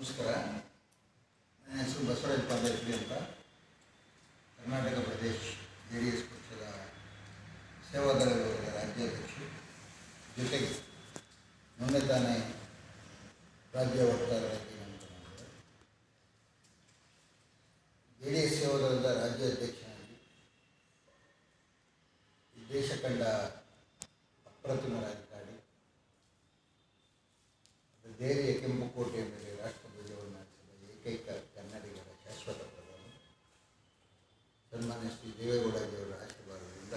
ನಮಸ್ಕಾರ. ನನ್ನ ಹೆಸರು ಬಸವರಾಜ ಪಾಂಡೇಶ್ವರಿ ಅಂತ. ಕರ್ನಾಟಕ ಪ್ರದೇಶ ಜೆ ಡಿ ಎಸ್ ಪಕ್ಷದ ಸೇವಾದಳ ರಾಜ್ಯಾಧ್ಯಕ್ಷರು ಜೊತೆಗೆ ಮೊನ್ನೆ ತಾನೇ ರಾಜ್ಯ ವಕ್ತಾರರಾಗಿ ನೇಮಕ ಮಾಡಿದ್ದಾರೆ ಜೆ ಡಿ ಎಸ್ ಸೇವಾದಳದ ರಾಜ್ಯಾಧ್ಯಕ್ಷನಾಗಿ ದೇಶ ಕಂಡ ಅಪ್ರತಿಮ ರಾಜಕಾರಣಿ ದೆಹಲಿಯ ಕೆಂಪು ಕೋಟೆಯ ಮೇಲೆ ಏಕೈಕ ಕನ್ನಡಿಗರ ಶಾಶ್ವತ ಪ್ರಧಾನ ಸನ್ಮಾನ್ಯ ಶ್ರೀ ದೇವೇಗೌಡಜಿಯವರ ಆಶೀರ್ವಾದದಿಂದ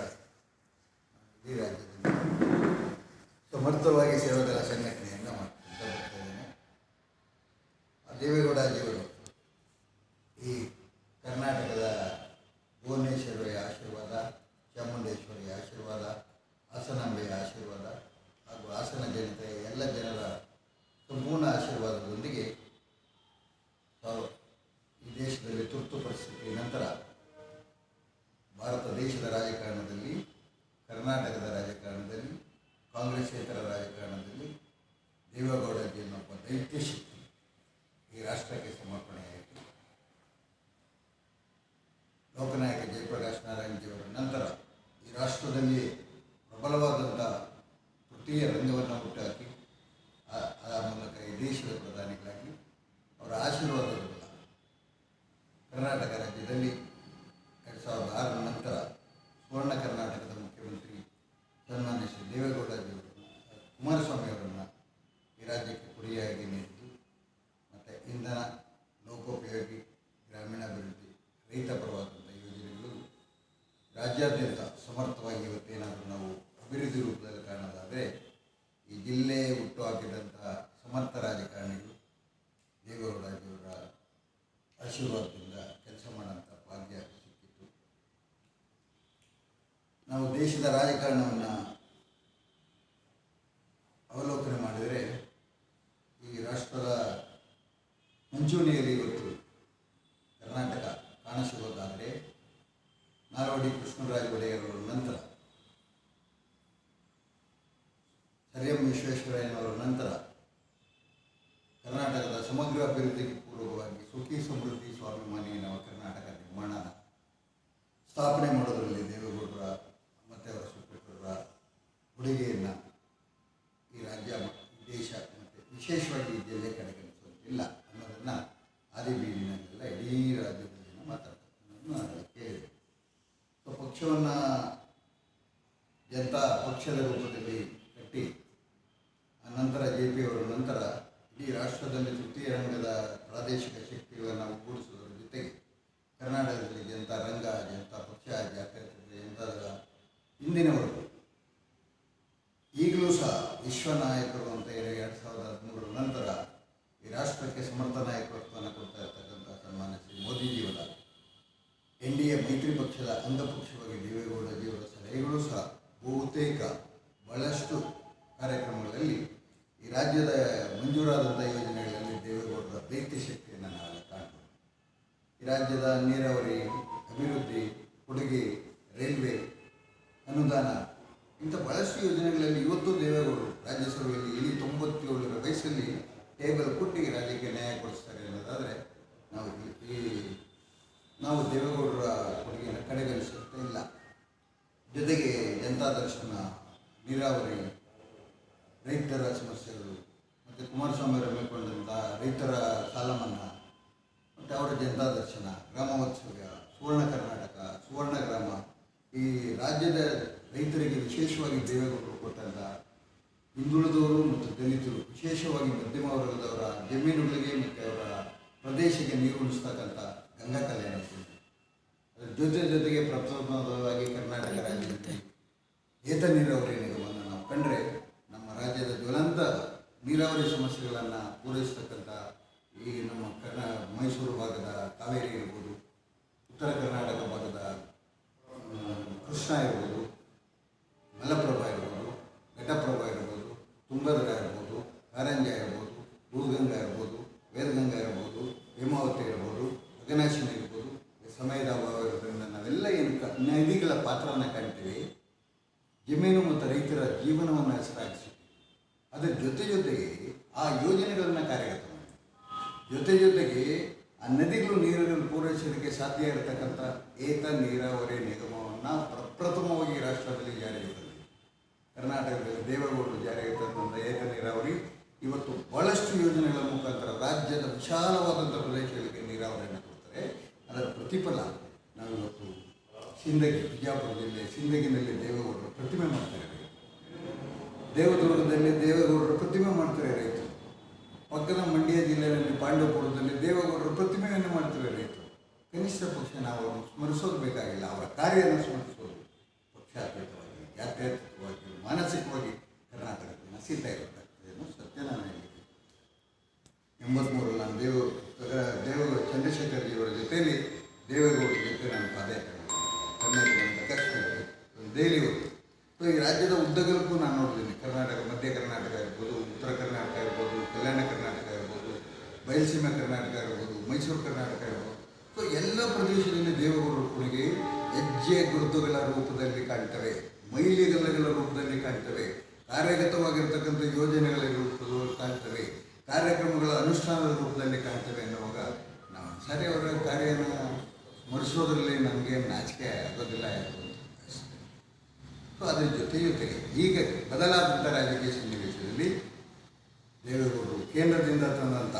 ಇಡೀ ರಾಜ್ಯದಿಂದ ಸಮರ್ಥವಾಗಿ ಸೇವಾದಳ ಸಂಘಟನೆಯನ್ನು ಮಾಡ್ತಾ ಬರ್ತಾ ಇದ್ದೇನೆ ಆ ದೇವೇಗೌಡಜಿಯವರು ಈ ಕರ್ನಾಟಕದ ಭುವನೇಶ್ವರಿಯ ಆಶೀರ್ವಾದ ಚಾಮುಂಡೇಶ್ವರಿಯ ಆಶೀರ್ವಾದ ಹಾಸನಾಂಬೆಯ ಆಶೀರ್ವಾದ ಹಾಗೂ ಹಾಸನ ಜನತೆಯ ಎಲ್ಲ ಜನರ ಸಂಪೂರ್ಣ ಆಶೀರ್ವಾದದೊಂದಿಗೆ ತಾವು ಈ ದೇಶದಲ್ಲಿ ತುರ್ತು ಪರಿಸ್ಥಿತಿ ನಂತರ ಭಾರತ ದೇಶದ ರಾಜಕಾರಣದಲ್ಲಿ ಕರ್ನಾಟಕದ ರಾಜಕಾರಣದಲ್ಲಿ ಕಾಂಗ್ರೆಸ್ಸೇತರ ರಾಜಕಾರಣದಲ್ಲಿ ದೇವೇಗೌಡಜಿ ಎನ್ನುವ ದೈತ್ಯ ಶಕ್ತಿ ಈ ರಾಷ್ಟ್ರಕ್ಕೆ ಸಮರ್ಪಣೆಯಾಯಿತು ಲೋಕನಾಯಕ ಜಯಪ್ರಕಾಶ್ ನಾರಾಯಣಜಿಯವರ ನಂತರ ಈ ರಾಷ್ಟ್ರದಲ್ಲಿ ಪ್ರಬಲವಾದಂಥ ತೃತೀಯ ರಂಗವನ್ನು ಆ- ಆ ಮೂಲಕ ಈ ದೇಶದ ಪ್ರಧಾನಿಗಳಾಗಿ ಅವರ ಆಶೀರ್ವಾದದ ಕರ್ನಾಟಕ ರಾಜ್ಯದಲ್ಲಿ ಎರಡು ಸಾವಿರದ ಆರರ ನಂತರ ಸುವರ್ಣ ಕರ್ನಾಟಕದ ಮುಖ್ಯಮಂತ್ರಿ ಸನ್ಮಾನ್ಯ ಶ್ರೀ ದೇವೇಗೌಡಜಿಯವರನ್ನು ಕುಮಾರಸ್ವಾಮಿ ಅವರನ್ನು ಈ ರಾಜ್ಯಕ್ಕೆ ಕೊಡುಗೆಯಾಗಿ ನೀಡಿದ್ದು ಮತ್ತು ಇಂಧನ ಲೋಕೋಪಯೋಗಿ ಗ್ರಾಮೀಣಾಭಿವೃದ್ಧಿ ರೈತ ಪರವಾದಂಥ ಯೋಜನೆಗಳು ರಾಜ್ಯಾದ್ಯಂತ ಸಮರ್ಥವಾಗಿ ಇವತ್ತೇನಾದರೂ ನಾವು ಅಭಿವೃದ್ಧಿ ರೂಪದಲ್ಲಿ ಕಾಣೋದಾದರೆ ಈ ಜಿಲ್ಲೆ ಹುಟ್ಟು ಹಾಕಿದಂತಹ ಸಮರ್ಥ ರಾಜಕಾರಣಿಗಳು ದೇವೇಗೌಡಜಿಯವರ ಆಶೀರ್ವಾದದಿಂದ ಕೆಲಸ ಮಾಡುವಂಥ ಭಾಗ್ಯ ಸಿಕ್ಕಿತ್ತು. ನಾವು ದೇಶದ ರಾಜಕಾರಣವನ್ನು ಅವಲೋಕನೆ ಮಾಡಿದರೆ ಈ ರಾಷ್ಟ್ರದ ಮುಂಚೂಣಿಯಲ್ಲಿ ಇವತ್ತು ಕರ್ನಾಟಕ ಕಾಣಿಸಬಹುದಾದರೆ ನಾಲ್ವಡಿ ಕೃಷ್ಣರಾಜ ಒಡೆಯರವರ ನಂತರ, ಸರ್ ವಿಶ್ವೇಶ್ವರಯ್ಯನವರ ನಂತರ ಕರ್ನಾಟಕದ ಸಮಗ್ರ ಅಭಿವೃದ್ಧಿಗೆ ಪೂರ್ವಕವಾಗಿ ಸುಖಿ ಸಮೃದ್ಧಿ ಸ್ವಾಭಿಮಾನಿ ನವ ಕರ್ನಾಟಕ ನಿರ್ಮಾಣ ಸ್ಥಾಪನೆ ಮಾಡೋದರಲ್ಲಿ ದೇವೇಗೌಡರ ಮತ್ತು ಅವರ ಸುಪುತ್ರರ ಕೊಡುಗೆಯನ್ನು ಈ ರಾಜ್ಯ ದೇಶ ಮತ್ತು ವಿಶೇಷವಾಗಿ ಈ ಜಿಲ್ಲೆ ಕಡೆಗಣಿಸೋದಿಲ್ಲ ಅನ್ನೋದನ್ನು ಆದಿಬೀದಿನಲ್ಲೆಲ್ಲ ಇಡೀ ರಾಜ್ಯದ ಜನ ಮಾತಾಡ್ತಾರೆ ನಾನು ಕೇಳಿದೆ ಸೊ ಪಕ್ಷವನ್ನು ಜನತಾ ಪಕ್ಷದ ರೂಪದಲ್ಲಿ ಕಟ್ಟಿ ಆ ನಂತರ ಜೆ ಪಿ ಅವರ ನಂತರ ಇಡೀ ರಾಷ್ಟ್ರದಲ್ಲಿ ತೃತೀಯ ರಂಗದ ಪ್ರಾದೇಶಿಕ ಶಕ್ತಿಗಳನ್ನು ಒಗ್ಗೂಡಿಸುವುದರ ಜೊತೆಗೆ ಕರ್ನಾಟಕದಲ್ಲಿ ಜನತಾ ರಂಗ ಜನತಾ ಪಕ್ಷ ಜಾತ್ಯತೀತ ಜನತಾದಳ ಇಂದಿನವರೆಗೂ ಈಗಲೂ ಸಹ ವಿಶ್ವ ನಾಯಕರು ಅಂತ ಹೇಳಿ ಎರಡು ಸಾವಿರದ ಹದಿಮೂರರ ನಂತರ ಈ ರಾಷ್ಟ್ರಕ್ಕೆ ಸಮರ್ಥ ನಾಯಕತ್ವವನ್ನು ಕೊಡ್ತಾ ಇರ್ತಕ್ಕಂಥ ಸನ್ಮಾನ್ಯ ಶ್ರೀ ಮೋದಿಜಿಯವರ ಎನ್ ಡಿ ಎ ಮೈತ್ರಿ ಪಕ್ಷದ ಅಂಗಪಕ್ಷವಾಗಿ ದೇವೇಗೌಡಜಿಯವರ ಸಲಹೆಗಳು ಸಹ ಬಹುತೇಕ ಬಹಳಷ್ಟು ಕಾರ್ಯಕ್ರಮಗಳಲ್ಲಿ ಈ ರಾಜ್ಯದ ಮಂಜೂರಾದಂಥ ಯೋಜನೆಗಳಲ್ಲಿ ದೇವೇಗೌಡರ ದೈತ್ಯ ಶಕ್ತಿಯನ್ನು ನಾವು ಕಾಣ್ತೀವಿ ಈ ರಾಜ್ಯದ ನೀರಾವರಿ, ಅಭಿವೃದ್ಧಿ, ಕೊಡುಗೆ, ರೈಲ್ವೆ, ಅನುದಾನ ಇಂಥ ಬಹಳಷ್ಟು ಯೋಜನೆಗಳಲ್ಲಿ ಇವತ್ತು ದೇವೇಗೌಡರು ರಾಜ್ಯಸಭೆಯಲ್ಲಿ ಇಡೀ ತೊಂಬತ್ತೇಳರ ವಯಸ್ಸಲ್ಲಿ ಟೇಬಲ್ ಕೊಟ್ಟಿಗೆ ರಾಜ್ಯಕ್ಕೆ ನ್ಯಾಯ ಕೊಡಿಸ್ತಾರೆ ಅನ್ನೋದಾದರೆ ನಾವು ಈ- ಈ ನಾವು ದೇವೇಗೌಡರ ಕೊಡುಗೆಯನ್ನು ಕಡೆಗಣಿಸುತ್ತಾ ಇಲ್ಲ. ಜೊತೆಗೆ ಜನತಾ ದರ್ಶನ, ನೀರಾವರಿ, ರೈತರ ಸಮಸ್ಯೆಗಳು, ಮತ್ತು ಕುಮಾರಸ್ವಾಮಿ ಅವರು ಹಮ್ಮಿಕೊಂಡಂಥ ರೈತರ ಸಾಲ ಮನ್ನಾ ಮತ್ತು ಅವರ ಜನತಾ ದರ್ಶನ, ಗ್ರಾಮೋತ್ಸವ, ಸುವರ್ಣ ಕರ್ನಾಟಕ, ಸುವರ್ಣ ಗ್ರಾಮ, ಈ ರಾಜ್ಯದ ರೈತರಿಗೆ ವಿಶೇಷವಾಗಿ ದೇವೇಗೌಡರು ಕೊಟ್ಟಂಥ ಹಿಂದುಳಿದವರು ಮತ್ತು ದಲಿತರು ವಿಶೇಷವಾಗಿ ಮಧ್ಯಮ ವರ್ಗದವರ ಜಮೀನುಗಳಿಗೆ ಮತ್ತು ಅವರ ಪ್ರದೇಶಕ್ಕೆ ನೀರು ಉಣಿಸ್ತಕ್ಕಂಥ ಗಂಗಾ ಕಲ್ಯಾಣ ಅದರ ಜೊತೆ ಜೊತೆಗೆ ಪ್ರಥಮವಾಗಿ ಕರ್ನಾಟಕ ರಾಜ್ಯದಲ್ಲಿ ಏತ ನೀರಾವರಿ ನಿಗಮವನ್ನು ನಾವು ಕಂಡರೆ ನಮ್ಮ ರಾಜ್ಯದ ಜ್ವಲಂತ ನೀರಾವರಿ ಸಮಸ್ಯೆಗಳನ್ನು ಪೂರೈಸ್ತಕ್ಕಂಥ ಈ ನಮ್ಮ ಕರ್ನ ಮೈಸೂರು ಭಾಗದ ಕಾವೇರಿ ಇರ್ಬೋದು ಉತ್ತರ ಕರ್ನಾಟಕ ಭಾಗದ ಆ, ಕೃಷ್ಣ ಇರ್ಬೋದು ಮಲಪ್ರಭಾ ಇರ್ಬೋದು ಘಟಪ್ರಭಾ ಇರ್ಬೋದು ತುಂಗಭದ್ರಾ ಇರ್ಬೋದು ಕಾರಂಜ ಇರ್ಬೋದು ಭೂಗಂಗಾ ಇರ್ಬೋದು ವೇದಗಂಗಾ ಇರ್ಬೋದು ಹೇಮಾವತಿ ಇರ್ಬೋದು ಅಗನಾಶಿನಿ ಇರ್ಬೋದು ಸಮಯದ ಅಭಾವ ಇರೋದ್ರಿಂದ ನಾವೆಲ್ಲ ಏನು ಕ ನದಿಗಳ ಪಾತ್ರವನ್ನು ಕಾಣ್ತೀವಿ ಜಮೀನು ಮತ್ತು ರೈತರ ಜೀವನವನ್ನು ಹೆಸರಾಗಿಸಿ ಅದರ ಜೊತೆ ಜೊತೆಗೆ ಆ ಯೋಜನೆಗಳನ್ನು ಕಾರ್ಯಗತ ಜೊತೆ ಜೊತೆಗೆ ಆ ನದಿಗಳು ನೀರನ್ನು ಪೂರೈಸೋದಕ್ಕೆ ಸಾಧ್ಯ ಇರತಕ್ಕಂಥ ಏತ ನೀರಾವರಿ ನಿಗಮವನ್ನು ಪ್ರಪ್ರಥಮವಾಗಿ ರಾಷ್ಟ್ರದಲ್ಲಿ ಜಾರಿಗೆ ತಂದಿದೆ ಕರ್ನಾಟಕದಲ್ಲಿ ದೇವೇಗೌಡರು ಜಾರಿಗೆ ತಂದಂಥ ಏತ ನೀರಾವರಿ ಇವತ್ತು ಬಹಳಷ್ಟು ಯೋಜನೆಗಳ ಮುಖಾಂತರ ರಾಜ್ಯದ ವಿಶಾಲವಾದಂಥ ಪ್ರದೇಶಗಳಿಗೆ ನೀರಾವರಿಯನ್ನು ಕೊಡ್ತಾರೆ. ಅದರ ಪ್ರತಿಫಲ ಸಿಂದಗಿ ಬಿಜಾಪುರ ಜಿಲ್ಲೆ ಸಿಂದಗಿನಲ್ಲಿ ದೇವೇಗೌಡರು ಪ್ರತಿಮೆ ಮಾಡ್ತಾರೆ. ದೇವದುರ್ಗದಲ್ಲಿ ದೇವೇಗೌಡರ ಪ್ರತಿಮೆ ಮಾಡ್ತಾರೆ ರೈತರು. ಪಕ್ಕದ ಮಂಡ್ಯ ಜಿಲ್ಲೆಯಲ್ಲಿ ಪಾಂಡವಪುರದಲ್ಲಿ ದೇವೇಗೌಡರ ಪ್ರತಿಮೆಯನ್ನು ಮಾಡ್ತಾರೆ ರೈತರು. ಕನಿಷ್ಠ ಪಕ್ಷ ನಾವು ಅವರನ್ನು ಸ್ಮರಿಸೋದು ಬೇಕಾಗಿಲ್ಲ. ಅವರ ಕಾರ್ಯವನ್ನು ಸ್ಮರಿಸೋದು ಪಕ್ಷಾತೀತವಾಗಿ, ಜಾತ್ಯಾತೀತವಾಗಿ, ಮಾನಸಿಕವಾಗಿ ಕರ್ನಾಟಕದಲ್ಲಿ ನಸೀತಾ ಇರಬೇಕಾಗ್ತದೆ ಹೆಜ್ಜೆ ರೂಪದಲ್ಲಿ ಕಾಣ್ತವೆ, ಮೈಲಿಗಲ್ಲಗಳ ರೂಪದಲ್ಲಿ ಕಾಣ್ತವೆ, ಕಾರ್ಯಗತವಾಗಿರ್ತಕ್ಕಂಥ ಯೋಜನೆಗಳ ರೂಪದಲ್ಲಿ ಕಾಣ್ತವೆ, ಕಾರ್ಯಕ್ರಮಗಳ ಅನುಷ್ಠಾನದ ರೂಪದಲ್ಲಿ ಕಾಣ್ತವೆ ಅನ್ನುವಾಗ ನಾವು ಸರಿ ಅವರ ಕಾರ್ಯನ ಮರೆಸೋದ್ರಲ್ಲಿ ನಮಗೆ ನಾಚಿಕೆ ಆಗೋದಿಲ್ಲ. ಸೊ ಅದರ ಜೊತೆ ಜೊತೆಗೆ ಈಗ ಬದಲಾದಂಥ ರಾಜಕೀಯ ಸನ್ನಿವೇಶದಲ್ಲಿ, ದೇವೇಗೌಡರು ಕೇಂದ್ರದಿಂದ ತಂದಂಥ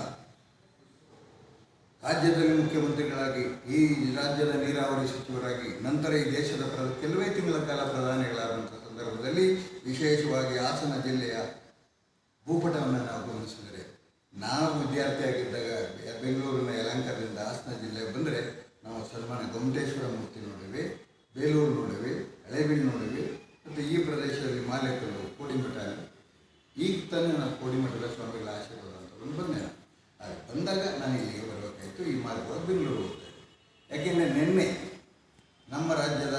ರಾಜ್ಯದಲ್ಲಿ ಮುಖ್ಯಮಂತ್ರಿಗಳಾಗಿ, ಈ ರಾಜ್ಯದ ನೀರಾವರಿ ಸಚಿವರಾಗಿ, ನಂತರ ಈ ದೇಶದ ಪ್ರ, ಕೆಲವೇ ತಿಂಗಳ ಕಾಲ ಪ್ರಧಾನಿಗಳಾದಂಥ ಸಂದರ್ಭದಲ್ಲಿ ವಿಶೇಷವಾಗಿ ಹಾಸನ ಜಿಲ್ಲೆಯ ಭೂಪಟವನ್ನು ನಾವು ಗಮನಿಸಿದರೆ, ನಾವು ವಿದ್ಯಾರ್ಥಿಯಾಗಿದ್ದಾಗ ಬೆಂಗಳೂರಿನ ಯಲಂಕದಿಂದ ಹಾಸನ ಜಿಲ್ಲೆಗೆ ಬಂದರೆ, ನಾವು ಸನ್ಮಾನ ಗೊಮ್ಮಟೇಶ್ವರ ಮೂರ್ತಿ ನೋಡಿವೆ, ಬೇಲೂರು ನೋಡಿವೆ, ಹಳೇಬೀಡು ನೋಡಿವೆ ಮತ್ತು ಈ ಪ್ರದೇಶದಲ್ಲಿ ಮಾಲೇಕಲ್ಲು ಕೋಡಿಮಠ ಈಗ ತಾನೇ ನಾವು ಕೋಡಿಮಠದ ಸ್ವಾಮಿಗಳ ಆಶೀರ್ವಾದ ಅಂತ ಒಂದು ಬಂದೆ ನಾನು ಆಗ ಬಂದಾಗ ನಾನು ಇಲ್ಲಿಗೆ ಬರಬೇಕಾಯಿತು ಈ ಮಾರ್ಗವಾಗಿ ಬೆಂಗಳೂರು ಹೋಗ್ತಾ ಇದ್ದೆ ಯಾಕೆಂದರೆ ನಿನ್ನೆ ನಮ್ಮ ರಾಜ್ಯದ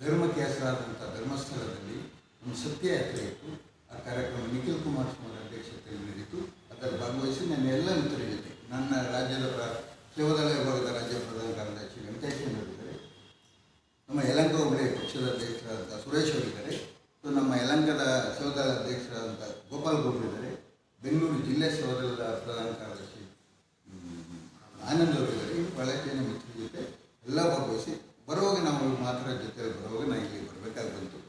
ಧರ್ಮಕ್ಕೆ ಹೆಸರಾದಂಥ ಧರ್ಮಸ್ಥಳದಲ್ಲಿ ಒಂದು ಸತ್ಯಯಾತ್ರೆ ಇತ್ತು ಆ ಕಾರ್ಯಕ್ರಮ ನಿಖಿಲ್ ಕುಮಾರಸ್ವಾಮಿ ಅಧ್ಯಕ್ಷತೆಯಲ್ಲಿ ನಡೆಯಿತು ಅದರಲ್ಲಿ ಭಾಗವಹಿಸಿ ನನ್ನ ಎಲ್ಲ ಮಿತ್ರರ ಜೊತೆ ನನ್ನ ರಾಜ್ಯದ ಪ್ರ ಸೇವಾದಳ ವಿಭಾಗದ ರಾಜ್ಯ ಪ್ರಧಾನ ಕಾರ್ಯದರ್ಶಿ ವೆಂಕಟೇಶ್ವರರಿದ್ದಾರೆ ನಮ್ಮ ಯಲಂಕ ಹೋಬಳಿ ಪಕ್ಷದ ಅಧ್ಯಕ್ಷರಾದಂಥ ಸುರೇಶ್ ಅವರಿದ್ದಾರೆ. ಮತ್ತು ನಮ್ಮ ಯಲಂಕದ ಸೇವಾದಳ ಅಧ್ಯಕ್ಷರಾದಂಥ ಗೋಪಾಲ್ ಗೋಪ್ ಇದ್ದಾರೆ. ಬೆಂಗಳೂರು ಜಿಲ್ಲೆ ಸೇವಾದಳದ ಪ್ರಧಾನ ಕಾರ್ಯದರ್ಶಿ ಆನಂದ್ ಅವರಿದ್ದಾರೆ. ಬಹಳಷ್ಟು ಜನ ಮಿತ್ರರ ಜೊತೆ ಎಲ್ಲ ಭಾಗವಹಿಸಿ ಬರುವಾಗ ನಾವು ಮಾತ್ರ ಜೊತೆ ಬರುವಾಗ ನಾನು ಇಲ್ಲಿ ಬರಬೇಕಾಗಿ ಬಂತು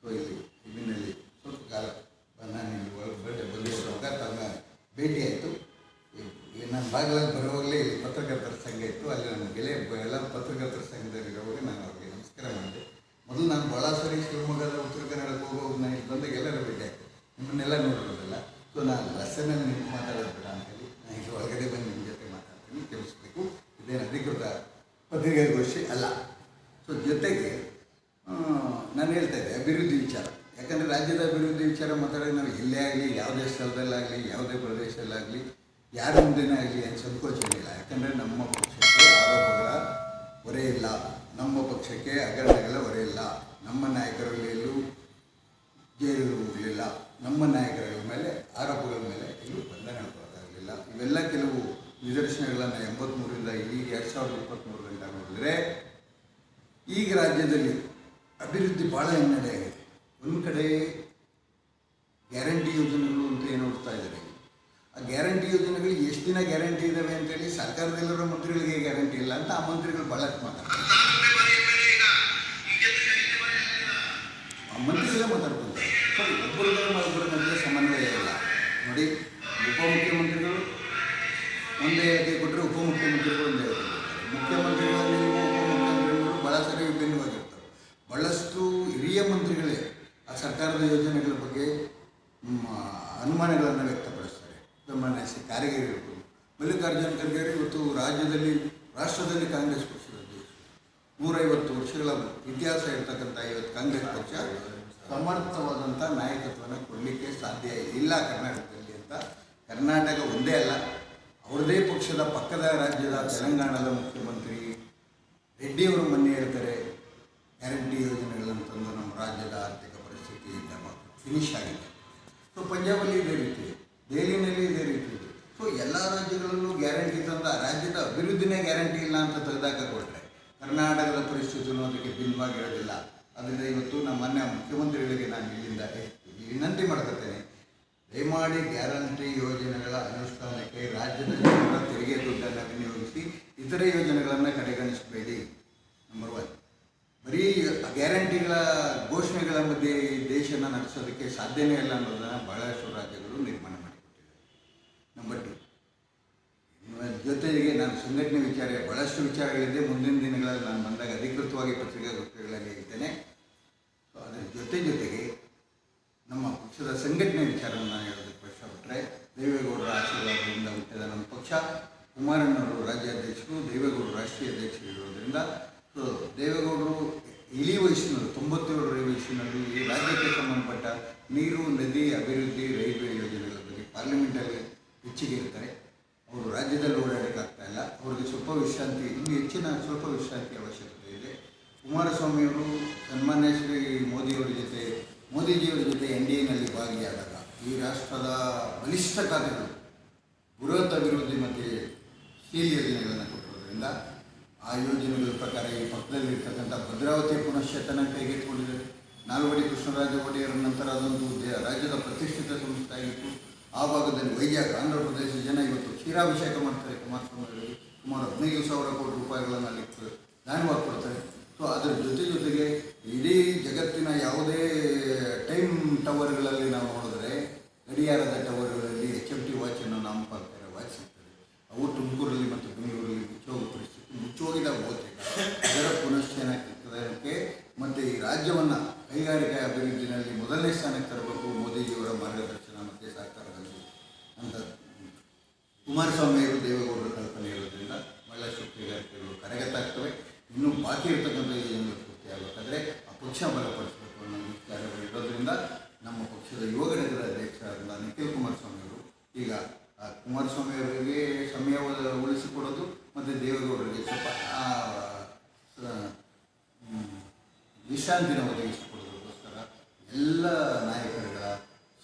ಸೊ ಇಲ್ಲಿ ಇಲ್ಲಿನಲ್ಲಿ ಸ್ವಲ್ಪ ಕಾಲ ನಾನು ಇಲ್ಲಿ ಬಂದಿರುವಾಗ ತಮ್ಮ ಭೇಟಿಯಾಯಿತು. ಬಾಗಿಲಲ್ಲಿ ಬರುವಾಗಲೇ ಇಲ್ಲಿ ಪತ್ರಕರ್ತರ ಸಂಘ ಇತ್ತು. ಅಲ್ಲಿ ನನ್ನ ಗೆಳೆಯ ಎಲ್ಲ ಪತ್ರಕರ್ತರ ಸಂಘದಲ್ಲಿರುವಾಗ ನಾನು ಅವ್ರಿಗೆ ನಮಸ್ಕಾರ ಮಾಡಿದೆ. ಮೊದಲು ನಾನು ಭಾಳ ಸರಿ ಶಿವಮೊಗ್ಗದ ಉತ್ತರ ಕನ್ನಡಕ್ಕೆ ಹೋಗೋವಾಗ ನಾನು ಇಲ್ಲಿ ಬಂದಾಗ ಎಲ್ಲರೂ ಭೇಟಿ ನಿಮ್ಮನ್ನೆಲ್ಲ ನೋಡಿರೋದಿಲ್ಲ. ಸೊ ನಾನು ಬಸ್ಸನ್ನು ನಿಮ್ಗೆ ಮಾತಾಡೋದು ಬೇಡ ಅಂತೇಳಿ ನಾನು ಇಲ್ಲಿ ಒಳಗಡೆ ಬಂದು ನಿಮ್ಮ ಜೊತೆ ಮಾತಾಡ್ತೀನಿ ತಿಳಿಸ್ಬೇಕು ಇದೇನು ಅಧಿಕೃತ ಪತ್ರಿಕಾಗೋಷ್ಠಿ ಅಲ್ಲ. ಸೊ ಜೊತೆಗೆ ನಾನು ಹೇಳ್ತಾ ಇದ್ದೆ, ಅಭಿವೃದ್ಧಿ ವಿಚಾರ. ಯಾಕಂದರೆ ರಾಜ್ಯದ ಅಭಿವೃದ್ಧಿ ವಿಚಾರ ಮಾತಾಡೋದು ನಾವು ಇಲ್ಲೇ ಆಗಲಿ, ಯಾವುದೇ ಸ್ಥಳದಲ್ಲಾಗಲಿ, ಯಾವುದೇ ಪ್ರದೇಶದಲ್ಲಾಗಲಿ ಯಾರ ಮುಂದೆನೇ ಆಗಲಿ ಏನು ಸಂಕೋಚ ಇಲ್ಲ ಯಾಕಂದರೆ ನಮ್ಮ ಪಕ್ಷಕ್ಕೆ ಆರೋಪಗಳ ಹೊರೆ ಇಲ್ಲ. ನಮ್ಮ ಪಕ್ಷಕ್ಕೆ ಹಗರಣಗಳ ಹೊರೆ ಇಲ್ಲ. ನಮ್ಮ ನಾಯಕರಲ್ಲಿ ಎಲ್ಲೂ ಜೈಲು ಹೋಗಲಿಲ್ಲ. ನಮ್ಮ ನಾಯಕರ ಮೇಲೆ, ಆರೋಪಗಳ ಮೇಲೆ ಎಲ್ಲೂ ಬಂಧನಗೊಳಗಾಗಲಿಲ್ಲ ಇವೆಲ್ಲ ಕೆಲವು ನಿದರ್ಶನಗಳನ್ನು ಎಂಬತ್ತ್ಮೂರರಿಂದ ಈಗ ಎರಡು ಸಾವಿರದ ಇಪ್ಪತ್ತ್ಮೂರರಿಂದ ನೋಡಿದರೆ, ಈಗ ರಾಜ್ಯದಲ್ಲಿ ಅಭಿವೃದ್ಧಿ ಭಾಳ ಹಿನ್ನಡೆ ಆಗಿದೆ. ಒಂದು ಕಡೆ ಗ್ಯಾರಂಟಿ ಯೋಜನೆಗಳು ಅಂತ ಏನು ನೋಡ್ತಾ ಇದ್ದಾರೆ? ಆ ಗ್ಯಾರಂಟಿ ಯೋಜನೆಗಳು ಎಷ್ಟು ದಿನ ಗ್ಯಾರಂಟಿ ಇದ್ದಾವೆ ಅಂತೇಳಿ ಸರ್ಕಾರದಲ್ಲಿರೋ ಮಂತ್ರಿಗಳಿಗೆ ಗ್ಯಾರಂಟಿ ಇಲ್ಲ ಅಂತ ಆ ಮಂತ್ರಿಗಳು ಭಾಳ ಮಾತಾಡ್ತಾರೆ. ಆ ಮಂತ್ರಿಗಳೇ ಮಾತಾಡ್ತಾರೆ ಒಬ್ಬರಿಗೂ ಸಮನ್ವಯ ಇಲ್ಲ. ನೋಡಿ, ಉಪಮುಖ್ಯಮಂತ್ರಿಗಳು ಒಂದೇ ಹೇಳಿಕೆ ಕೊಟ್ಟರೆ ಉಪಮುಖ್ಯಮಂತ್ರಿಗಳು ಒಂದೇ ಮುಖ್ಯಮಂತ್ರಿಗಳಲ್ಲಿ ಉಪಮುಖ್ಯಮಂತ್ರಿಗಳು ಭಾಳ ಸರಿ ವಿಭಿನ್ನವಾಗಿರ್ತಾರೆ ಬಹಳಷ್ಟು ಹಿರಿಯ ಮಂತ್ರಿಗಳೇ ಆ ಸರ್ಕಾರದ ಯೋಜನೆಗಳ ಬಗ್ಗೆ ಅನುಮಾನಗಳನ್ನು ಸನ್ಮಾನ್ಯ ಸಿ ಕಾರಿಗೇರಿ ಇರ್ಬೋದು ಮಲ್ಲಿಕಾರ್ಜುನ ಖರ್ಗೆ ಇವತ್ತು ರಾಜ್ಯದಲ್ಲಿ, ರಾಷ್ಟ್ರದಲ್ಲಿ ಕಾಂಗ್ರೆಸ್ ಪಕ್ಷದ ಅಧ್ಯಕ್ಷ ನೂರೈವತ್ತು ವರ್ಷಗಳ ಇತಿಹಾಸ ಇರ್ತಕ್ಕಂಥ ಇವತ್ತು ಕಾಂಗ್ರೆಸ್ ಪಕ್ಷ ಸಮರ್ಥವಾದಂಥ ನಾಯಕತ್ವನ ಕೊಡಲಿಕ್ಕೆ ಸಾಧ್ಯ ಇಲ್ಲ ಕರ್ನಾಟಕದಲ್ಲಿ ಅಂತ. ಕರ್ನಾಟಕ ಒಂದೇ ಅಲ್ಲ, ಅವ್ರದೇ ಪಕ್ಷದ ಪಕ್ಕದ ರಾಜ್ಯದ ತೆಲಂಗಾಣದ ಮುಖ್ಯಮಂತ್ರಿ ರೆಡ್ಡಿಯವರು ಮೊನ್ನೆ ಹೇಳ್ತಾರೆ, ಗ್ಯಾರಂಟಿ ಯೋಜನೆಗಳನ್ನು ತಂದು ನಮ್ಮ ರಾಜ್ಯದ ಆರ್ಥಿಕ ಪರಿಸ್ಥಿತಿ ಫಿನಿಶ್ ಆಗಿದೆ. ಸೊ ಪಂಜಾಬಲ್ಲಿ ಇದೇ ರೀತಿ ಇದೆ. ದೆಹಲಿನಲ್ಲಿ ಇದೇ ರೀತಿ ಇದೆ ಸೊ ಎಲ್ಲ ರಾಜ್ಯಗಳಲ್ಲೂ ಗ್ಯಾರಂಟಿ ತಂದ, ರಾಜ್ಯದ ಅಭಿವೃದ್ಧಿನೇ ಗ್ಯಾರಂಟಿ ಇಲ್ಲ ಅಂತ ತೆಗೆದಾಗ ಕೊಟ್ಟರೆ ಕರ್ನಾಟಕದ ಪರಿಸ್ಥಿತಿನೂ ಅದಕ್ಕೆ ಭಿನ್ನವಾಗಿರೋದಿಲ್ಲ ಅದರಿಂದ ಇವತ್ತು ನಮ್ಮ ಮಾನ್ಯ ಮುಖ್ಯಮಂತ್ರಿಗಳಿಗೆ ನಾನು ಇಲ್ಲಿಂದ ವಿನಂತಿ ಮಾಡ್ಕೊತೇನೆ, ದಯಮಾಡಿ ಗ್ಯಾರಂಟಿ ಯೋಜನೆಗಳ ಅನುಷ್ಠಾನಕ್ಕೆ ರಾಜ್ಯದ ಜನರ ತೆರಿಗೆ ದುಡ್ಡನ್ನು ವಿನಿಯೋಗಿಸಿ ಇತರೆ ಯೋಜನೆಗಳನ್ನು ಕಡೆಗಣಿಸಬೇಡಿ. ನಂಬರ್ ಒನ್ ಬರೀ ಗ್ಯಾರಂಟಿಗಳ ಘೋಷಣೆಗಳ ಮಧ್ಯೆ ಈ ದೇಶನ ನಡೆಸೋದಕ್ಕೆ ಸಾಧ್ಯನೇ ಇಲ್ಲ ಅನ್ನೋದನ್ನು ಬಹಳಷ್ಟು ರಾಜ್ಯಗಳು ನಿರ್ಮಾಣ ಜೊತೆಗೆ ನಾನು ಸಂಘಟನೆ ವಿಚಾರ ಬಹಳಷ್ಟು ವಿಚಾರಗಳಿದೆ. ಮುಂದಿನ ದಿನಗಳಲ್ಲಿ ನಾನು ಬಂದಾಗ ಅಧಿಕೃತವಾಗಿ ಪತ್ರಿಕಾಗೋಷ್ಠಿಗಳಲ್ಲಿ ಹೇಳ್ತೇನೆ. ಸೊ ಅದರ ಜೊತೆ ಜೊತೆಗೆ ನಮ್ಮ ಪಕ್ಷದ ಸಂಘಟನೆ ವಿಚಾರವನ್ನು ನಾನು ಹೇಳೋದಕ್ಕೆ ಇಷ್ಟಪಟ್ಟರೆ ದೇವೇಗೌಡರ ಆಶೀರ್ವಾದದಿಂದ ಹುಟ್ಟಿದ ನಮ್ಮ ಪಕ್ಷ, ಕುಮಾರಣ್ಣವರು ರಾಜ್ಯಾಧ್ಯಕ್ಷರು, ದೇವೇಗೌಡರು ರಾಷ್ಟ್ರೀಯ ಅಧ್ಯಕ್ಷರು ಇರೋದರಿಂದ ಸೊ ದೇವೇಗೌಡರು ಇಳಿ ತೊಂಬತ್ತೇಳು ತೊಂಬತ್ತೇಳರ ವಯಸ್ಸಿನಲ್ಲಿ ಈ ರಾಜ್ಯಕ್ಕೆ ಸಂಬಂಧಪಟ್ಟ ನೀರು, ನದಿ, ಅಭಿವೃದ್ಧಿ, ರೈಲ್ವೆ ಯೋಜನೆಗಳ ಬಗ್ಗೆ ಪಾರ್ಲಿಮೆಂಟಲ್ಲಿ ಹೆಚ್ಚಿಗೆ ಇರ್ತಾರೆ ರಾಜ್ಯದಲ್ಲಿ ಓಡಾಡೋಕ್ಕಾಗ್ತಾ ಇಲ್ಲ. ಅವರಿಗೆ ಸ್ವಲ್ಪ ವಿಶ್ರಾಂತಿ, ಇನ್ನೂ ಹೆಚ್ಚಿನ ಸ್ವಲ್ಪ ವಿಶ್ರಾಂತಿ ಅವಶ್ಯಕತೆ ಇದೆ. ಕುಮಾರಸ್ವಾಮಿಯವರು ಸನ್ಮಾನ್ಯ ಶ್ರೀ ಮೋದಿಯವರ ಜೊತೆ, ಮೋದಿಜಿಯವರ ಜೊತೆ ಎನ್ ಡಿ ಎನಲ್ಲಿ ಭಾಗಿಯಾದಾಗ ಈ ರಾಷ್ಟ್ರದ ಬಲಿಷ್ಠ ಕಾರ್ಯಗಳು ಬೃಹತ್ ಅಭಿವೃದ್ಧಿ ಮತ್ತು ಸ್ಟೀಲ್ ಯೋಜನೆಗಳನ್ನು ಕೊಟ್ಟಿರೋದ್ರಿಂದ ಆ ಯೋಜನೆಗಳ ಪ್ರಕಾರ ಈ ಪಕ್ಕದಲ್ಲಿರ್ತಕ್ಕಂಥ ಭದ್ರಾವತಿ ಪುನಶ್ಚೇತನ ಕೈಗೆತ್ತಿಕೊಂಡಿದ್ದಾರೆ. ನಾಲ್ವಡಿ ಕೃಷ್ಣರಾಜ ಒಡೆಯರ ನಂತರ ಅದೊಂದು ರಾಜ್ಯದ ಪ್ರತಿಷ್ಠಿತ ಸಂಸ್ಥೆ ಆಗಿತ್ತು. ಆ ಭಾಗದಲ್ಲಿ ವೈಜಾಗ್ ಆಂಧ್ರ ಪ್ರದೇಶ ಜನ ಇವತ್ತು ಕ್ಷೀರಾಭಿಷೇಕ ಮಾಡ್ತಾರೆ. ಕುಮಾರಸ್ವಾಮಿ ಅವರಿಗೆ ಸುಮಾರು ಹದಿನೈದು ಸಾವಿರ ಕೋಟಿ ರೂಪಾಯಿಗಳನ್ನು ಅಲ್ಲಿ ದಾನವಾಗಿ ಕೊಡ್ತಾರೆ. ಸೊ ಅದರ ಜೊತೆ ಜೊತೆಗೆ ಇಡೀ ಜಗತ್ತಿನ ಯಾವುದೇ ಟೈಮ್ ಟವರ್ಗಳಲ್ಲಿ ನಾವು ನೋಡಿದ್ರೆ ಗಡಿಯಾರದ ಟವರ್ಗಳಲ್ಲಿ ಕುಮಾರಸ್ವಾಮಿಯವರು ದೇವೇಗೌಡರ ಕಲ್ಪನೆ ಇರೋದ್ರಿಂದ ಬಹಳಷ್ಟು ಕೈಗಾರಿಕೆಗಳು ಕರಗತಾಗ್ತವೆ. ಇನ್ನೂ ಬಾಕಿ ಇರತಕ್ಕಂಥ ಯೋಜನೆಗಳು ಪೂರ್ತಿ ಆಗಬೇಕಾದ್ರೆ ಆ ಪಕ್ಷ ಬಲಪಡಿಸಬೇಕು ಅನ್ನೋ ವಿಚಾರಗಳು ಇರೋದ್ರಿಂದ ನಮ್ಮ ಪಕ್ಷದ ಯುವ ಘಟಕದ ಅಧ್ಯಕ್ಷರಾದ ನಿಖಿಲ್ ಕುಮಾರಸ್ವಾಮಿ ಅವರು ಈಗ ಆ ಕುಮಾರಸ್ವಾಮಿ ಅವರಿಗೆ ಸಮಯ ಉ- ಉಳಿಸಿಕೊಡೋದು ಮತ್ತು ದೇವೇಗೌಡರಿಗೆ ಸ್ವಲ್ಪ ಆ, ಸ- ಹ್ಮ್, ವಿಶ್ರಾಂತಿನ ಒದಗಿಸಿಕೊಡೋದಕ್ಕೋಸ್ಕರ ಎಲ್ಲ ನಾಯಕರುಗಳ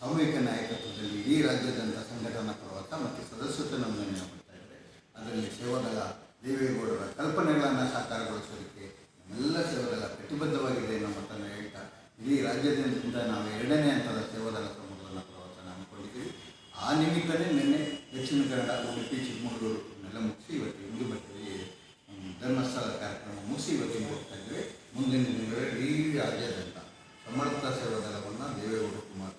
ಸಾಮೂಹಿಕ ನಾಯಕತ್ವದಲ್ಲಿ ಇಡೀ ರಾಜ್ಯಾದ್ಯಂತ ಸಂಘಟನಾ ಪ್ರವಾಸ ಮತ್ತು ಸದಸ್ಯತ್ವ ನೋಂದಣಿಯನ್ನು ಮಾಡ್ತಾ ಇದ್ದಾರೆ ಅದರಲ್ಲಿ ಸೇವಾದಳ ದೇವೇಗೌಡರ ಕಲ್ಪನೆಗಳನ್ನು ಸಾಕಾರಗೊಳಿಸೋದಕ್ಕೆ ನಮ್ಮೆಲ್ಲ ಸೇವಾದಳ ಕಟಿಬದ್ಧವಾಗಿದೆ ಅನ್ನೋ ಮಾತನ್ನು ಹೇಳ್ತಾ ಇಡೀ ರಾಜ್ಯಾದ್ಯಂತ ನಾವು ಎರಡನೇ ಹಂತದ ಸೇವಾದಳ ಸಮೂಹದ ಪ್ರವಾಸನ ಹಮ್ಮಿಕೊಂಡಿದ್ದೀವಿ ಆ ನಿಮಿತ್ತನೇ ನಿನ್ನೆ ದಕ್ಷಿಣ ಕನ್ನಡ ಉಡುಪಿ ಚಿಕ್ಕಮಗಳೂರು ನೆಲ್ಲ ಮುಗಿಸಿ ಇವತ್ತು ಹಿಂದೂ ಬರ್ತೀವಿ ಧರ್ಮಸ್ಥಳ ಕಾರ್ಯಕ್ರಮ ಮುಗಿಸಿ ಇವತ್ತಿಗೆ ಹೋಗ್ತಾ ಇದ್ದೀವಿ ಮುಂದಿನ ದಿನಗಳಲ್ಲಿ ಇಡೀ ರಾಜ್ಯಾದ್ಯಂತ ಸಮರ್ಥ ದೇವೇಗೌಡ ಕುಮಾರಸ್ವಾಮಿ ಅವರ ನಾಯಕತ್ವದಲ್ಲಿ ಕುಮಾರ್